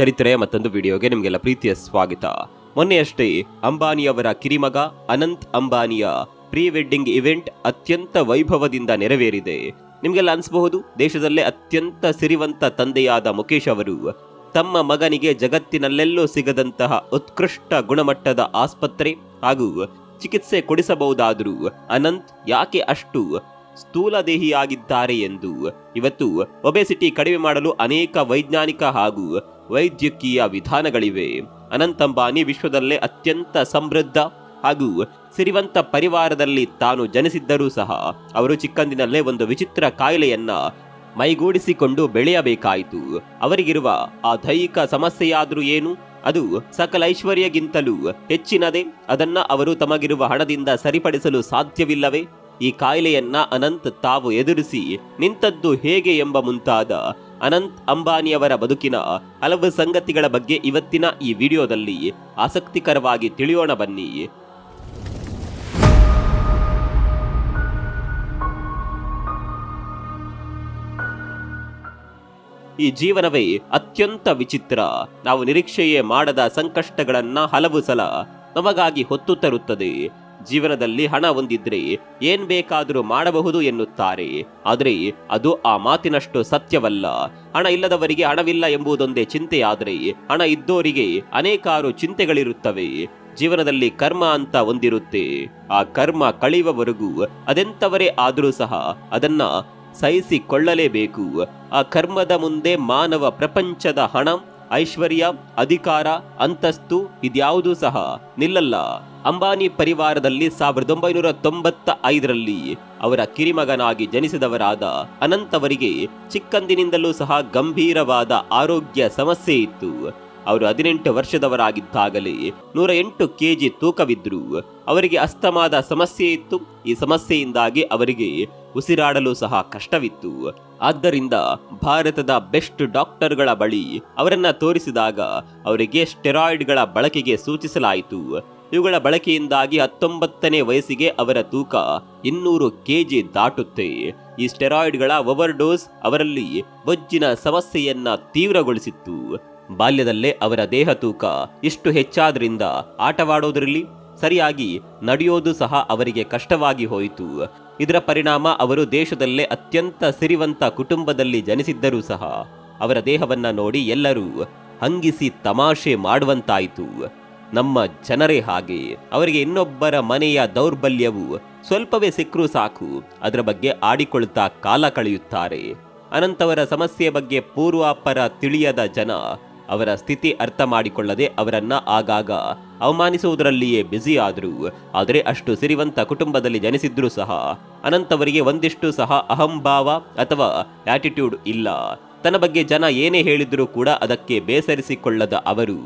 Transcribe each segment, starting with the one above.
ಚರಿತ್ರೆಯ ಮತ್ತೊಂದು ವಿಡಿಯೋಗೆ ನಿಮಗೆಲ್ಲ ಪ್ರೀತಿಯ ಸ್ವಾಗತ. ಮೊನ್ನೆಯಷ್ಟೇ ಅಂಬಾನಿಯವರ ಕಿರಿಮಗ ಅನಂತ್ ಅಂಬಾನಿಯ ಪ್ರೀ ವೆಡ್ಡಿಂಗ್ ಇವೆಂಟ್ ಅತ್ಯಂತ ವೈಭವದಿಂದ ನೆರವೇರಿದೆ. ನಿಮಗೆಲ್ಲ ಅನಿಸಬಹುದು? ದೇಶದಲ್ಲೇ ಅತ್ಯಂತ ಸಿರಿವಂತ ತಂದೆಯಾದ ಮುಖೇಶ್ ಅವರು ತಮ್ಮ ಮಗನಿಗೆ ಜಗತ್ತಿನಲ್ಲೆಲ್ಲೋ ಸಿಗದಂತಹ ಉತ್ಕೃಷ್ಟ ಗುಣಮಟ್ಟದ ಆಸ್ಪತ್ರೆ ಹಾಗೂ ಚಿಕಿತ್ಸೆ ಕೊಡಿಸಬಹುದಾದರೂ ಅನಂತ್ ಯಾಕೆ ಅಷ್ಟು ಸ್ಥೂಲದೇಹಿಯಾಗಿದ್ದಾರೆ ಎಂದು ಇವತ್ತು ಒಬೆಸಿಟಿ ಕಡಿಮೆ ಮಾಡಲು ಅನೇಕ ವೈಜ್ಞಾನಿಕ ಹಾಗೂ ವೈದ್ಯಕೀಯ ವಿಧಾನಗಳಿವೆ. ಅನಂತಂಬಾನಿ ವಿಶ್ವದಲ್ಲೇ ಅತ್ಯಂತ ಸಮೃದ್ಧ ಹಾಗೂ ಸಿರಿವಂತ ಪರಿವಾರದಲ್ಲಿ ತಾನು ಜನಿಸಿದ್ದರೂ ಸಹ ಅವರು ಚಿಕ್ಕಂದಿನಲ್ಲೇ ಒಂದು ವಿಚಿತ್ರ ಕಾಯಿಲೆಯನ್ನ ಮೈಗೂಡಿಸಿಕೊಂಡು ಬೆಳೆಯಬೇಕಾಯಿತು. ಅವರಿಗಿರುವ ಆ ದೈಹಿಕ ಸಮಸ್ಯೆಯಾದರೂ ಏನು? ಅದು ಸಕಲ ಐಶ್ವರ್ಯಗಿಂತಲೂ ಹೆಚ್ಚಿನದೇ. ಅದನ್ನ ಅವರು ತಮಗಿರುವ ಹಣದಿಂದ ಸರಿಪಡಿಸಲು ಸಾಧ್ಯವಿಲ್ಲವೇ? ಈ ಕಾಯಿಲೆಯನ್ನ ಅನಂತ್ ತಾವು ಎದುರಿಸಿ ನಿಂತದ್ದು ಹೇಗೆ ಎಂಬ ಮುಂತಾದ ಅನಂತ್ ಅಂಬಾನಿಯವರ ಬದುಕಿನ ಹಲವು ಸಂಗತಿಗಳ ಬಗ್ಗೆ ಇವತ್ತಿನ ಈ ವಿಡಿಯೋದಲ್ಲಿ ಆಸಕ್ತಿಕರವಾಗಿ ತಿಳಿಯೋಣ ಬನ್ನಿ. ಈ ಜೀವನವೇ ಅತ್ಯಂತ ವಿಚಿತ್ರ. ನಾವು ನಿರೀಕ್ಷೆಯೇ ಮಾಡದ ಸಂಕಷ್ಟಗಳನ್ನ ಹಲವು ಸಲ ನಮಗಾಗಿ ಹೊತ್ತು ತರುತ್ತದೆ. ಜೀವನದಲ್ಲಿ ಹಣ ಹೊಂದಿದ್ರೆ ಏನ್ ಬೇಕಾದರೂ ಮಾಡಬಹುದು ಎನ್ನುತ್ತಾರೆ. ಆದರೆ ಅದು ಆ ಮಾತಿನಷ್ಟು ಸತ್ಯವಲ್ಲ. ಹಣ ಇಲ್ಲದವರಿಗೆ ಹಣವಿಲ್ಲ ಎಂಬುದೊಂದೇ ಚಿಂತೆಯಾದರೆ ಹಣ ಇದ್ದೋರಿಗೆ ಅನೇಕಾರು ಚಿಂತೆಗಳಿರುತ್ತವೆ. ಜೀವನದಲ್ಲಿ ಕರ್ಮ ಅಂತ ಒಂದಿರುತ್ತೆ. ಆ ಕರ್ಮ ಕಳೆಯುವವರೆಗೂ ಅದೆಂತವರೇ ಆದರೂ ಸಹ ಅದನ್ನ ಸಹಿಸಿಕೊಳ್ಳಲೇಬೇಕು. ಆ ಕರ್ಮದ ಮುಂದೆ ಮಾನವ ಪ್ರಪಂಚದ ಹಣ, ಐಶ್ವರ್ಯ, ಅಧಿಕಾರ, ಅಂತಸ್ತು ಇದ್ಯಾವುದೂ ಸಹ ನಿಲ್ಲಲ್ಲ. ಅಂಬಾನಿ ಪರಿವಾರದಲ್ಲಿ ಸಾವಿರದ ಒಂಬೈನೂರ ತೊಂಬತ್ತ ಐದರಲ್ಲಿ ಅವರ ಕಿರಿಮಗನಾಗಿ ಜನಿಸಿದವರಾದ ಅನಂತ್ ಅವರಿಗೆ ಚಿಕ್ಕಂದಿನಿಂದಲೂ ಸಹ ಗಂಭೀರವಾದ ಆರೋಗ್ಯ ಸಮಸ್ಯೆ ಇತ್ತು. ಅವರು ಹದಿನೆಂಟು ವರ್ಷದವರಾಗಿದ್ದಾಗಲೇ ನೂರ ಎಂಟು ಕೆಜಿ ತೂಕವಿದ್ರು. ಅವರಿಗೆ ಅಸ್ತಮಾದ ಸಮಸ್ಯೆ ಇತ್ತು. ಈ ಸಮಸ್ಯೆಯಿಂದಾಗಿ ಅವರಿಗೆ ಉಸಿರಾಡಲು ಸಹ ಕಷ್ಟವಿತ್ತು. ಆದ್ದರಿಂದ ಭಾರತದ ಬೆಸ್ಟ್ ಡಾಕ್ಟರ್ಗಳ ಬಳಿ ಅವರನ್ನ ತೋರಿಸಿದಾಗ ಅವರಿಗೆ ಸ್ಟೆರಾಯ್ಡ್ಗಳ ಬಳಕೆಗೆ ಸೂಚಿಸಲಾಯಿತು. ಇವುಗಳ ಬಳಕೆಯಿಂದಾಗಿ ಹತ್ತೊಂಬತ್ತನೇ ವಯಸ್ಸಿಗೆ ಅವರ ತೂಕ ಇನ್ನೂರು ಕೆಜಿ ದಾಟುತ್ತೆ. ಈ ಸ್ಟೆರಾಯ್ಡ್ಗಳ ಓವರ್ ಡೋಸ್ ಅವರಲ್ಲಿ ಬೊಜ್ಜಿನ ಸಮಸ್ಯೆಯನ್ನ ತೀವ್ರಗೊಳಿಸಿತ್ತು. ಬಾಲ್ಯದಲ್ಲೇ ಅವರ ದೇಹ ತೂಕ ಇಷ್ಟು ಹೆಚ್ಚಾದ್ರಿಂದ ಆಟವಾಡೋದ್ರಲ್ಲಿ ಸರಿಯಾಗಿ ನಡೆಯೋದು ಸಹ ಅವರಿಗೆ ಕಷ್ಟವಾಗಿ ಹೋಯಿತು. ಇದರ ಪರಿಣಾಮ ಅವರು ದೇಶದಲ್ಲೇ ಅತ್ಯಂತ ಸಿರಿವಂತ ಕುಟುಂಬದಲ್ಲಿ ಜನಿಸಿದ್ದರೂ ಸಹ ಅವರ ದೇಹವನ್ನ ನೋಡಿ ಎಲ್ಲರೂ ಹಂಗಿಸಿ ತಮಾಷೆ ಮಾಡುವಂತಾಯಿತು. ನಮ್ಮ ಜನರೇ ಹಾಗೆ. ಅವರಿಗೆ ಇನ್ನೊಬ್ಬರ ಮನೆಯ ದೌರ್ಬಲ್ಯವು ಸ್ವಲ್ಪವೇ ಸಿಕ್ಕರೂ ಸಾಕು. ಅದರ ಬಗ್ಗೆ ಆಡಿಕೊಳ್ತಾ ಕಾಲ ಕಳೆಯುತ್ತಾರೆ. ಅನಂತವರ ಸಮಸ್ಯೆ ಬಗ್ಗೆ ಪೂರ್ವಾಪರ ತಿಳಿಯದ ಜನ ಅವರ ಸ್ಥಿತಿ ಅರ್ಥ ಮಾಡಿಕೊಳ್ಳದೆ ಅವರನ್ನ ಆಗಾಗ ಅವಮಾನಿಸುವುದರಲ್ಲಿಯೇ ಬ್ಯುಸಿ ಆದರು. ಆದರೆ ಅಷ್ಟು ಸಿರಿವಂತ ಕುಟುಂಬದಲ್ಲಿ ಜನಿಸಿದ್ರೂ ಸಹ ಅನಂತವರಿಗೆ ಒಂದಿಷ್ಟು ಸಹ ಅಹಂಭಾವ ಅಥವಾ ಆಟಿಟ್ಯೂಡ್ ಇಲ್ಲ. ತನ್ನ ಬಗ್ಗೆ ಜನ ಏನೇ ಹೇಳಿದರೂ ಕೂಡ ಅದಕ್ಕೆ ಬೇಸರಿಸಿಕೊಳ್ಳದ ಅವರು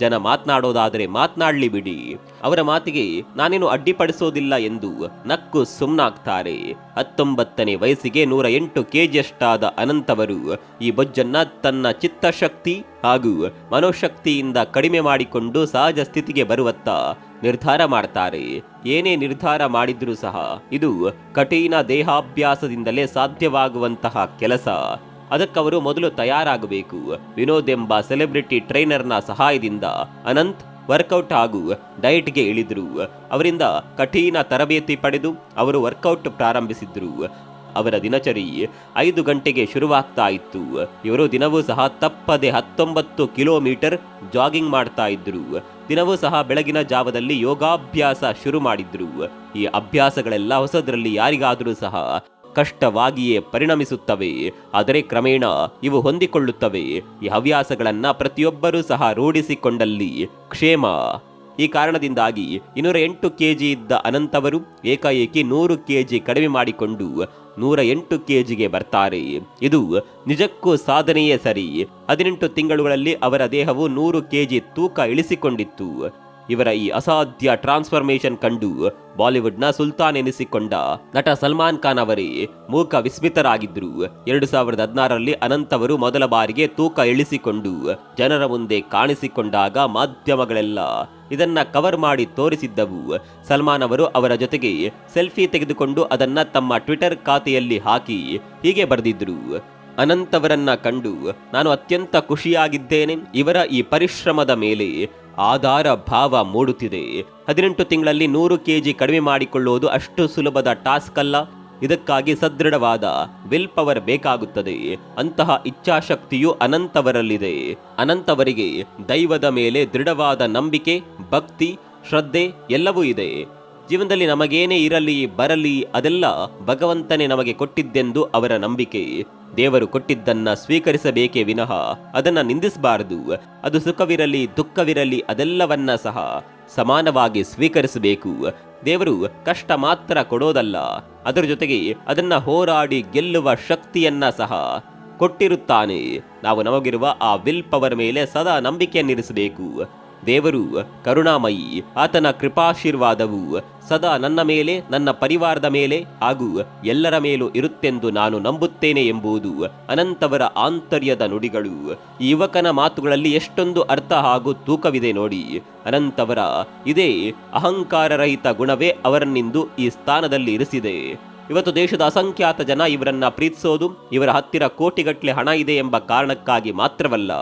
ಜನ ಮಾತನಾಡೋದಾದರೆ ಮಾತನಾಡ್ಲಿ ಬಿಡಿ. ಅವರ ಮಾತಿಗೆ ನಾನೇನು ಅಡ್ಡಿಪಡಿಸೋದಿಲ್ಲ ಎಂದು ನಕ್ಕು ಸುಮ್ನಾಗ್ತಾರೆ. ಹತ್ತೊಂಬತ್ತನೇ ವಯಸ್ಸಿಗೆ ನೂರ ಎಂಟು ಕೆಜಿಯಷ್ಟಾದ ಅನಂತವರು ಈ ಬೊಜ್ಜನ್ನ ತನ್ನ ಚಿತ್ತಶಕ್ತಿ ಹಾಗೂ ಮನೋಶಕ್ತಿಯಿಂದ ಕಡಿಮೆ ಮಾಡಿಕೊಂಡು ಸಹಜ ಸ್ಥಿತಿಗೆ ಬರುವತ್ತ ನಿರ್ಧಾರ ಮಾಡ್ತಾರೆ. ಏನೇ ನಿರ್ಧಾರ ಮಾಡಿದ್ರೂ ಸಹ ಇದು ಕಠಿಣ ದೇಹಾಭ್ಯಾಸದಿಂದಲೇ ಸಾಧ್ಯವಾಗುವಂತಹ ಕೆಲಸ. ಅದಕ್ಕವರು ಮೊದಲು ತಯಾರಾಗಬೇಕು. ವಿನೋದ್ ಎಂಬ ಸೆಲೆಬ್ರಿಟಿ ಟ್ರೈನರ್ನ ಸಹಾಯದಿಂದ ಅನಂತ್ ವರ್ಕೌಟ್ ಹಾಗೂ ಡಯಟ್ಗೆ ಇಳಿದ್ರು. ಅವರಿಂದ ಕಠಿಣ ತರಬೇತಿ ಪಡೆದು ಅವರು ವರ್ಕೌಟ್ ಪ್ರಾರಂಭಿಸಿದ್ರು. ಅವರ ದಿನಚರಿ ಐದು ಗಂಟೆಗೆ ಶುರುವಾಗ್ತಾ ಇತ್ತು. ಇವರು ದಿನವೂ ಸಹ ತಪ್ಪದೆ ಹತ್ತೊಂಬತ್ತು ಕಿಲೋಮೀಟರ್ ಜಾಗಿಂಗ್ ಮಾಡ್ತಾ ಇದ್ರು. ದಿನವೂ ಸಹ ಬೆಳಗಿನ ಜಾವದಲ್ಲಿ ಯೋಗಾಭ್ಯಾಸ ಶುರು ಮಾಡಿದ್ರು. ಈ ಅಭ್ಯಾಸಗಳೆಲ್ಲ ಹೊಸದರಲ್ಲಿ ಯಾರಿಗಾದರೂ ಸಹ ಕಷ್ಟವಾಗಿಯೇ ಪರಿಣಮಿಸುತ್ತವೆ. ಆದರೆ ಕ್ರಮೇಣ ಇವು ಹೊಂದಿಕೊಳ್ಳುತ್ತವೆ. ಈ ಹವ್ಯಾಸಗಳನ್ನು ಪ್ರತಿಯೊಬ್ಬರೂ ಸಹ ರೂಢಿಸಿಕೊಂಡಲ್ಲಿ ಕ್ಷೇಮ. ಈ ಕಾರಣದಿಂದಾಗಿ ಇನ್ನೂರ ಎಂಟು ಕೆ ಜಿ ಇದ್ದ ಅನಂತವರು ಏಕಾಏಕಿ ನೂರು ಕೆಜಿ ಕಡಿಮೆ ಮಾಡಿಕೊಂಡು ನೂರ ಎಂಟು ಕೆ ಜಿಗೆ ಬರ್ತಾರೆ. ಇದು ನಿಜಕ್ಕೂ ಸಾಧನೆಯೇ ಸರಿ. ಹದಿನೆಂಟು ತಿಂಗಳುಗಳಲ್ಲಿ ಅವರ ದೇಹವು ನೂರು ಕೆಜಿ ತೂಕ ಇಳಿಸಿಕೊಂಡಿತ್ತು. ಇವರ ಈ ಅಸಾಧ್ಯ ಟ್ರಾನ್ಸ್ಫಾರ್ಮೇಶನ್ ಕಂಡು ಬಾಲಿವುಡ್ನ ಸುಲ್ತಾನ್ ಎನಿಸಿಕೊಂಡ ನಟ ಸಲ್ಮಾನ್ ಖಾನ್ ಅವರೇ ಮೂಕ ವಿಸ್ಮಿತರಾಗಿದ್ದರು ಎರಡು ಸಾವಿರದ ಹದಿನಾರರಲ್ಲಿ ಅನಂತ್ ಅವರು ಮೊದಲ ಬಾರಿಗೆ ತೂಕ ಇಳಿಸಿಕೊಂಡು ಜನರ ಮುಂದೆ ಕಾಣಿಸಿಕೊಂಡಾಗ ಮಾಧ್ಯಮಗಳೆಲ್ಲ ಇದನ್ನ ಕವರ್ ಮಾಡಿ ತೋರಿಸಿದ್ದವು. ಸಲ್ಮಾನ್ ಅವರು ಅವರ ಜೊತೆಗೆ ಸೆಲ್ಫಿ ತೆಗೆದುಕೊಂಡು ಅದನ್ನ ತಮ್ಮ ಟ್ವಿಟರ್ ಖಾತೆಯಲ್ಲಿ ಹಾಕಿ ಹೀಗೆ ಬರೆದಿದ್ರು. ಅನಂತವರನ್ನ ಕಂಡು ನಾನು ಅತ್ಯಂತ ಖುಷಿಯಾಗಿದ್ದೇನೆ. ಇವರ ಈ ಪರಿಶ್ರಮದ ಮೇಲೆ ಆಧಾರ ಭಾವ ಮೂಡುತ್ತಿದೆ. ಹದಿನೆಂಟು ತಿಂಗಳಲ್ಲಿ ನೂರು ಕೆಜಿ ಕಡಿಮೆ ಮಾಡಿಕೊಳ್ಳುವುದು ಅಷ್ಟು ಸುಲಭದ ಟಾಸ್ಕ್ ಅಲ್ಲ. ಇದಕ್ಕಾಗಿ ಸದೃಢವಾದ ವಿಲ್ ಪವರ್ ಬೇಕಾಗುತ್ತದೆ. ಅಂತಹ ಇಚ್ಛಾಶಕ್ತಿಯು ಅನಂತವರಲ್ಲಿದೆ. ಅನಂತವರಿಗೆ ದೈವದ ಮೇಲೆ ದೃಢವಾದ ನಂಬಿಕೆ, ಭಕ್ತಿ, ಶ್ರದ್ಧೆ ಎಲ್ಲವೂ ಇದೆ. ಜೀವನದಲ್ಲಿ ನಮಗೇನೇ ಇರಲಿ, ಬರಲಿ ಅದೆಲ್ಲ ಭಗವಂತನೇ ನಮಗೆ ಕೊಟ್ಟಿದ್ದೆಂದು ಅವರ ನಂಬಿಕೆ. ದೇವರು ಕೊಟ್ಟಿದ್ದನ್ನ ಸ್ವೀಕರಿಸಬೇಕೇ ವಿನಃ ಅದನ್ನ ನಿಂದಿಸಬಾರದು. ಅದು ಸುಖವಿರಲಿ, ದುಃಖವಿರಲಿ, ಅದೆಲ್ಲವನ್ನ ಸಹ ಸಮಾನವಾಗಿ ಸ್ವೀಕರಿಸಬೇಕು. ದೇವರು ಕಷ್ಟ ಮಾತ್ರ ಕೊಡೋದಲ್ಲ, ಅದರ ಜೊತೆಗೆ ಅದನ್ನ ಹೋರಾಡಿ ಗೆಲ್ಲುವ ಶಕ್ತಿಯನ್ನ ಸಹ ಕೊಟ್ಟಿರುತ್ತಾನೆ. ನಾವು ನಮಗಿರುವ ಆ ವಿಲ್ ಪವರ್ ಮೇಲೆ ಸದಾ ನಂಬಿಕೆಯನ್ನಿರಿಸಬೇಕು. ದೇವರು ಕರುಣಾಮಯಿ, ಆತನ ಕೃಪಾಶೀರ್ವಾದವು ಸದಾ ನನ್ನ ಮೇಲೆ, ನನ್ನ ಪರಿವಾರದ ಮೇಲೆ ಹಾಗೂ ಎಲ್ಲರ ಮೇಲೂ ಇರುತ್ತೆಂದು ನಾನು ನಂಬುತ್ತೇನೆ ಎಂಬುದು ಅನಂತವರ ಆಂತರ್ಯದ ನುಡಿಗಳು. ಯುವಕನ ಮಾತುಗಳಲ್ಲಿ ಎಷ್ಟೊಂದು ಅರ್ಥ ಹಾಗೂ ತೂಕವಿದೆ ನೋಡಿ. ಅನಂತವರ, ಇದೇ ಅಹಂಕಾರರಹಿತ ಗುಣವೇ ಅವರನ್ನಿಂದು ಈ ಸ್ಥಾನದಲ್ಲಿ ಇರಿಸಿದೆ. ಇವತ್ತು ದೇಶದ ಅಸಂಖ್ಯಾತ ಜನ ಇವರನ್ನ ಪ್ರೀತಿಸೋದು, ಇವರ ಹತ್ತಿರ ಕೋಟಿಗಟ್ಟಲೆ ಹಣ ಇದೆ ಎಂಬ ಕಾರಣಕ್ಕಾಗಿ ಮಾತ್ರವಲ್ಲ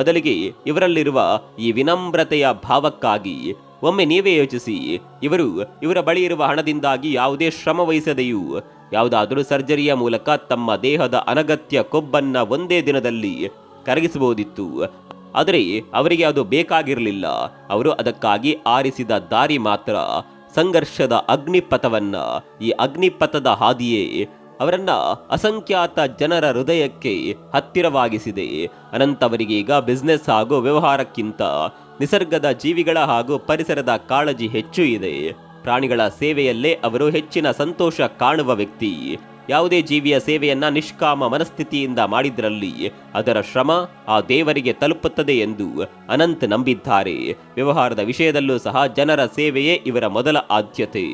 ಬದಲಿಗೆ ಇವರಲ್ಲಿರುವ ಈ ವಿನಮ್ರತೆಯ ಭಾವಕ್ಕಾಗಿ ಒಮ್ಮೆ ನೀವೇ ಯೋಚಿಸಿ, ಇವರು ಇವರ ಬಳಿ ಇರುವ ಹಣದಿಂದಾಗಿ ಯಾವುದೇ ಶ್ರಮ ವಹಿಸದೆಯೂ ಯಾವುದಾದರೂ ಸರ್ಜರಿಯ ಮೂಲಕ ತಮ್ಮ ದೇಹದ ಅನಗತ್ಯ ಕೊಬ್ಬನ್ನ ಒಂದೇ ದಿನದಲ್ಲಿ ಕರಗಿಸಬಹುದಿತ್ತು. ಆದರೆ ಅವರಿಗೆ ಅದು ಬೇಕಾಗಿರಲಿಲ್ಲ. ಅವರು ಅದಕ್ಕಾಗಿ ಆರಿಸಿದ ದಾರಿ ಮಾತ್ರ ಸಂಘರ್ಷದ ಅಗ್ನಿಪಥವನ್ನ ಈ ಅಗ್ನಿಪಥದ ಹಾದಿಯೇ ಅವರನ್ನ ಅಸಂಖ್ಯಾತ ಜನರ ಹೃದಯಕ್ಕೆ ಹತ್ತಿರವಾಗಿಸಿದೆ. ಅನಂತವರಿಗೆ ಈಗ ಬಿಸ್ನೆಸ್ ಹಾಗೂ ವ್ಯವಹಾರಕ್ಕಿಂತ ನಿಸರ್ಗದ ಜೀವಿಗಳ ಹಾಗೂ ಪರಿಸರದ ಕಾಳಜಿ ಹೆಚ್ಚು ಇದೆ. ಪ್ರಾಣಿಗಳ ಸೇವೆಯಲ್ಲೇ ಅವರು ಹೆಚ್ಚಿನ ಸಂತೋಷ ಕಾಣುವ ವ್ಯಕ್ತಿ. ಯಾವುದೇ ಜೀವಿಯ ಸೇವೆಯನ್ನ ನಿಷ್ಕಾಮ ಮನಸ್ಥಿತಿಯಿಂದ ಮಾಡಿದ್ರಲ್ಲಿ ಅದರ ಶ್ರಮ ಆ ದೇವರಿಗೆ ತಲುಪುತ್ತದೆ ಎಂದು ಅನಂತ್ ನಂಬಿದ್ದಾರೆ. ವ್ಯವಹಾರದ ವಿಷಯದಲ್ಲೂ ಸಹ ಜನರ ಸೇವೆಯೇ ಇವರ ಮೊದಲ ಆದ್ಯತೆ.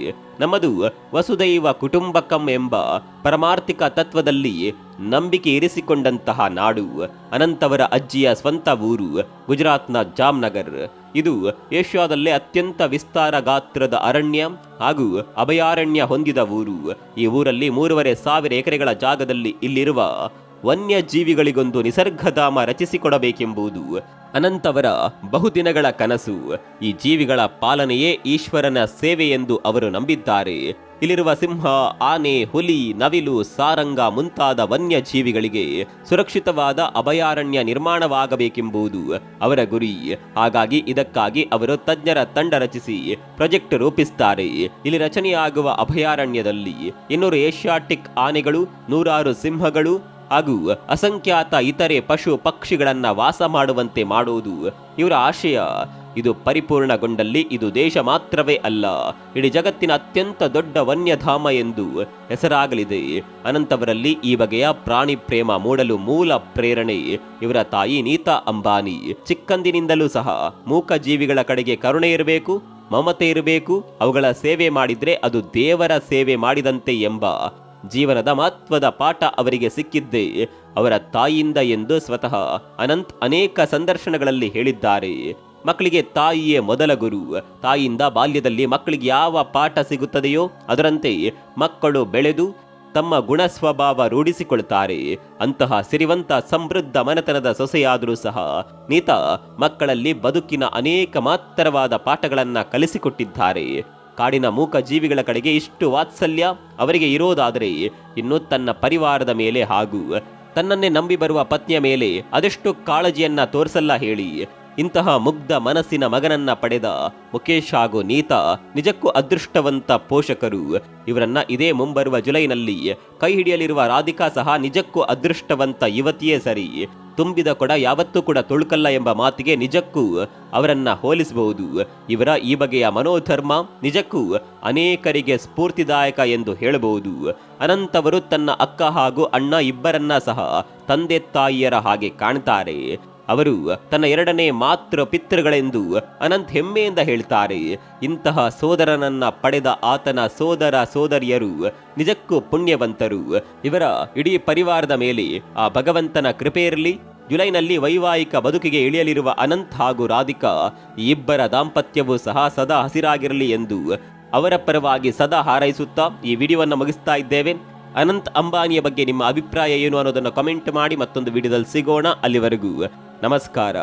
ನಮ್ಮದು ವಸುದೈವ ಕುಟುಂಬಕಂ ಎಂಬ ಪರಮಾರ್ಥಿಕ ತತ್ವದಲ್ಲಿ ನಂಬಿಕೆ ಇರಿಸಿಕೊಂಡಂತಹ ನಾಡು. ಅನಂತವರ ಅಜ್ಜಿಯ ಸ್ವಂತ ಊರು ಗುಜರಾತ್ನ ಜಾಮ್ನಗರ್. ಇದು ಏಷ್ಯಾದಲ್ಲೇ ಅತ್ಯಂತ ವಿಸ್ತಾರ ಗಾತ್ರದ ಅರಣ್ಯ ಹಾಗೂ ಅಭಯಾರಣ್ಯ ಹೊಂದಿದ ಊರು. ಈ ಊರಲ್ಲಿ ಮೂರುವರೆ ಸಾವಿರ ಎಕರೆಗಳ ಜಾಗದಲ್ಲಿ ಇಲ್ಲಿರುವ ವನ್ಯಜೀವಿಗಳಿಗೊಂದು ನಿಸರ್ಗಧಾಮ ರಚಿಸಿಕೊಡಬೇಕೆಂಬುದು ಅನಂತವರ ಬಹುದಿನಗಳ ಕನಸು. ಈ ಜೀವಿಗಳ ಪಾಲನೆಯೇ ಈಶ್ವರನ ಸೇವೆ ಎಂದು ಅವರು ನಂಬಿದ್ದಾರೆ. ಇಲ್ಲಿರುವ ಸಿಂಹ, ಆನೆ, ಹುಲಿ, ನವಿಲು, ಸಾರಂಗ ಮುಂತಾದ ವನ್ಯಜೀವಿಗಳಿಗೆ ಸುರಕ್ಷಿತವಾದ ಅಭಯಾರಣ್ಯ ನಿರ್ಮಾಣವಾಗಬೇಕೆಂಬುದು ಅವರ ಗುರಿ. ಹಾಗಾಗಿ ಇದಕ್ಕಾಗಿ ಅವರು ತಜ್ಞರ ತಂಡ ರಚಿಸಿ ಪ್ರಾಜೆಕ್ಟ್ ರೂಪಿಸುತ್ತಾರೆ ಇಲ್ಲಿ ರಚನೆಯಾಗುವ ಅಭಯಾರಣ್ಯದಲ್ಲಿ ಇನ್ನೂರು ಏಷ್ಯಾಟಿಕ್ ಆನೆಗಳು, ನೂರಾರು ಸಿಂಹಗಳು ಹಾಗೂ ಅಸಂಖ್ಯಾತ ಇತರೆ ಪಶು ಪಕ್ಷಿಗಳನ್ನು ವಾಸ ಮಾಡುವಂತೆ ಮಾಡುವುದು ಇವರ ಆಶಯ. ಇದು ಪರಿಪೂರ್ಣಗೊಂಡಲ್ಲಿ ಇದು ದೇಶ ಮಾತ್ರವೇ ಅಲ್ಲ, ಇಡೀ ಜಗತ್ತಿನ ಅತ್ಯಂತ ದೊಡ್ಡ ವನ್ಯಧಾಮ ಎಂದು ಹೆಸರಾಗಲಿದೆ. ಅನಂತವರಲ್ಲಿ ಈ ಬಗೆಯ ಪ್ರಾಣಿ ಪ್ರೇಮ ಮೂಡಲು ಮೂಲ ಪ್ರೇರಣೆ ಇವರ ತಾಯಿ ನೀತಾ ಅಂಬಾನಿ. ಚಿಕ್ಕಂದಿನಿಂದಲೂ ಸಹ ಮೂಕ ಜೀವಿಗಳ ಕಡೆಗೆ ಕರುಣೆ ಇರಬೇಕು, ಮಮತೆ ಇರಬೇಕು, ಅವುಗಳ ಸೇವೆ ಮಾಡಿದರೆ ಅದು ದೇವರ ಸೇವೆ ಮಾಡಿದಂತೆ ಎಂಬ ಜೀವನದ ಮಹತ್ವದ ಪಾಠ ಅವರಿಗೆ ಸಿಕ್ಕಿದ್ದೇ ಅವರ ತಾಯಿಯಿಂದ ಎಂದು ಸ್ವತಃ ಅನಂತ್ ಅನೇಕ ಸಂದರ್ಶನಗಳಲ್ಲಿ ಹೇಳಿದ್ದಾರೆ. ಮಕ್ಕಳಿಗೆ ತಾಯಿಯೇ ಮೊದಲ ಗುರು. ತಾಯಿಯಿಂದ ಬಾಲ್ಯದಲ್ಲಿ ಮಕ್ಕಳಿಗೆ ಯಾವ ಪಾಠ ಸಿಗುತ್ತದೆಯೋ ಅದರಂತೆ ಮಕ್ಕಳು ಬೆಳೆದು ತಮ್ಮ ಗುಣ ಸ್ವಭಾವ ರೂಢಿಸಿಕೊಳ್ತಾರೆ. ಅಂತಹ ಸಿರಿವಂತ ಸಮೃದ್ಧ ಮನೆತನದ ಸೊಸೆಯಾದರೂ ಸಹ ನೀತಾ ಮಕ್ಕಳಲ್ಲಿ ಬದುಕಿನ ಅನೇಕ ಮಾತ್ರವಾದ ಪಾಠಗಳನ್ನು ಕಲಿಸಿಕೊಟ್ಟಿದ್ದಾರೆ. ಕಾಡಿನ ಮೂಕ ಜೀವಿಗಳ ಕಡೆಗೆ ಇಷ್ಟು ವಾತ್ಸಲ್ಯ ಅವರಿಗೆ ಇರೋದಾದರೆ ಇನ್ನು ತನ್ನ ಪರಿವಾರದ ಮೇಲೆ ಹಾಗೂ ತನ್ನನ್ನೇ ನಂಬಿ ಬರುವ ಪತ್ನಿಯ ಮೇಲೆ ಅದೆಷ್ಟು ಕಾಳಜಿಯನ್ನ ತೋರಿಸಲ್ಲ ಹೇಳಿ. ಇಂತಹ ಮುಗ್ಧ ಮನಸ್ಸಿನ ಮಗನನ್ನ ಪಡೆದ ಮುಖೇಶ್ ಹಾಗೂ ನೀತಾ ನಿಜಕ್ಕೂ ಅದೃಷ್ಟವಂತ ಪೋಷಕರು. ಇವರನ್ನ ಇದೇ ಮುಂಬರುವ ಜುಲೈನಲ್ಲಿ ಕೈ ಹಿಡಿಯಲಿರುವ ರಾಧಿಕಾ ಸಹ ನಿಜಕ್ಕೂ ಅದೃಷ್ಟವಂತ ಯುವತಿಯೇ ಸರಿ. ತುಂಬಿದ ಕೊಡ ಯಾವತ್ತೂ ಕೂಡ ತುಳುಕಲ್ಲ ಎಂಬ ಮಾತಿಗೆ ನಿಜಕ್ಕೂ ಅವರನ್ನ ಹೋಲಿಸಬಹುದು. ಇವರ ಈ ಬಗೆಯ ಮನೋಧರ್ಮ ನಿಜಕ್ಕೂ ಅನೇಕರಿಗೆ ಸ್ಫೂರ್ತಿದಾಯಕ ಎಂದು ಹೇಳಬಹುದು. ಅನಂತವರು ತನ್ನ ಅಕ್ಕ ಹಾಗೂ ಅಣ್ಣ ಇಬ್ಬರನ್ನ ಸಹ ತಂದೆ ತಾಯಿಯರ ಹಾಗೆ ಕಾಣ್ತಾರೆ. ಅವರು ತನ್ನ ಎರಡನೇ ಮಾತೃ ಪಿತೃಗಳೆಂದು ಅನಂತ್ ಹೆಮ್ಮೆಯಿಂದ ಹೇಳ್ತಾರೆ, ಇಂತಹ ಸೋದರನನ್ನ ಪಡೆದ ಆತನ ಸೋದರ ಸೋದರಿಯರು ನಿಜಕ್ಕೂ ಪುಣ್ಯವಂತರು. ಇವರ ಇಡೀ ಪರಿವಾರದ ಮೇಲೆ ಆ ಭಗವಂತನ ಕೃಪೆ ಇರಲಿ. ಜುಲೈನಲ್ಲಿ ವೈವಾಹಿಕ ಬದುಕಿಗೆ ಇಳಿಯಲಿರುವ ಅನಂತ್ ಹಾಗೂ ರಾಧಿಕಾ ಇಬ್ಬರ ದಾಂಪತ್ಯವೂ ಸಹ ಸದಾ ಹಸಿರಾಗಿರಲಿ ಎಂದು ಅವರ ಪರವಾಗಿ ಸದಾ ಹಾರೈಸುತ್ತಾ ಈ ವಿಡಿಯೋವನ್ನು ಮುಗಿಸ್ತಾ ಇದ್ದೇವೆ. ಅನಂತ್ ಅಂಬಾನಿಯ ಬಗ್ಗೆ ನಿಮ್ಮ ಅಭಿಪ್ರಾಯ ಏನು ಅನ್ನೋದನ್ನು ಕಮೆಂಟ್ ಮಾಡಿ ಮತ್ತೊಂದು ವಿಡಿಯೋದಲ್ಲಿ ಸಿಗೋಣ. ಅಲ್ಲಿವರೆಗೂ ನಮಸ್ಕಾರ